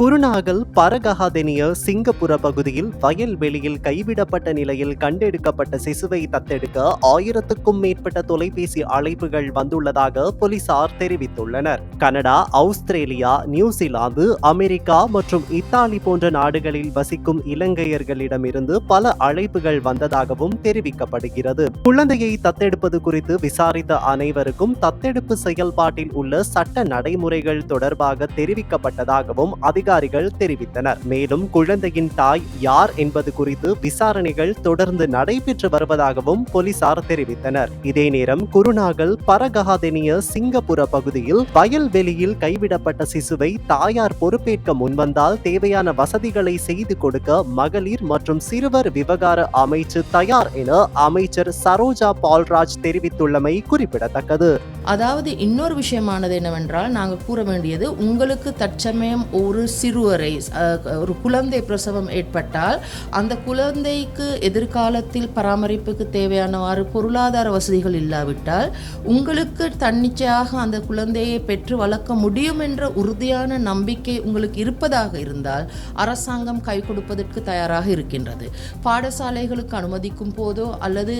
குருநாகல் பரகஹாதெனிய சிங்கப்புர பகுதியில் வயல்வெளியில் கைவிடப்பட்ட நிலையில் கண்டெடுக்கப்பட்ட சிசுவை தத்தெடுக்க ஆயிரத்துக்கும் மேற்பட்ட தொலைபேசி அழைப்புகள் வந்துள்ளதாக போலீசார் தெரிவித்துள்ளனர். Canada Australia New Zealand America மற்றும் இத்தாலி போன்ற நாடுகளில் வசிக்கும் இலங்கையர்களிடமிருந்து பல அழைப்புகள் வந்ததாகவும் தெரிவிக்கப்படுகிறது. குழந்தையை தத்தெடுப்பது குறித்து விசாரித்த அனைவருக்கும் தத்தெடுப்பு செயல்பாட்டில் உள்ள சட்ட நடைமுறைகள் தொடர்பாக தெரிவிக்கப்பட்டதாகவும் அதிகாரிகள் தெரிவித்தனர். மேலும் குழந்தையின் தாய் யார் என்பது குறித்து விசாரணைகள் தொடர்ந்து நடைபெற்று வருவதாகவும் போலீசார் தெரிவித்தனர். இதே நேரம் குருநாகல் பரகஹாதெனிய சிங்கப்புர பகுதியில் வயல்வெளியில் கைவிடப்பட்ட சிசுவை தாயார் பொறுப்பேற்க முன்வந்தால் தேவையான வசதிகளை செய்து கொடுக்க மகளிர் மற்றும் சிறுவர் விவகார அமைச்சு தயார் என அமைச்சர் சரோஜா பால்ராஜ் தெரிவித்துள்ளமை குறிப்பிடத்தக்கது. அதாவது இன்னொரு விஷயமானது என்னவென்றால் நாங்கள் கூற வேண்டியது உங்களுக்கு தற்சமயம் ஒரு சிறுவரை ஒரு குழந்தை பிரசவம் ஏற்பட்டால் அந்த குழந்தைக்கு எதிர்காலத்தில் பராமரிப்புக்கு தேவையானவாறு பொருளாதார வசதிகள் இல்லாவிட்டால் உங்களுக்கு தன்னிச்சையாக அந்த குழந்தையை பெற்று வளர்க்க முடியும் என்ற உறுதியான நம்பிக்கை உங்களுக்கு இருப்பதாக இருந்தால் அரசாங்கம் கை கொடுப்பதற்கு தயாராக இருக்கின்றது. பாடசாலைகளுக்கு அனுமதிக்கும் போதோ அல்லது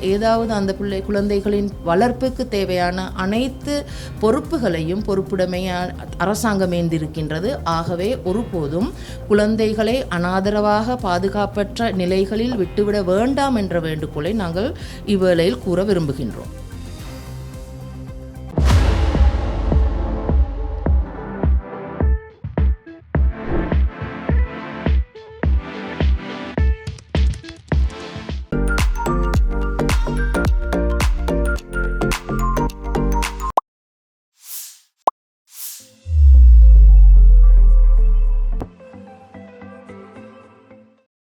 ஏதாவது அந்த பிள்ளை குழந்தைகளின் வளர்ப்புக்கு தேவையான அனைத்து பொறுப்புகளையும் பொறுப்புடைமையா அரசாங்கம் ஏந்திருக்கின்றது. ஆகவே ஒருபோதும் குழந்தைகளை அனாதரவாக பாதுகாப்பற்ற நிலைகளில் விட்டுவிட வேண்டாம் என்ற வேண்டுகோளை நாங்கள் இவ்வேளையில் கூற விரும்புகின்றோம்.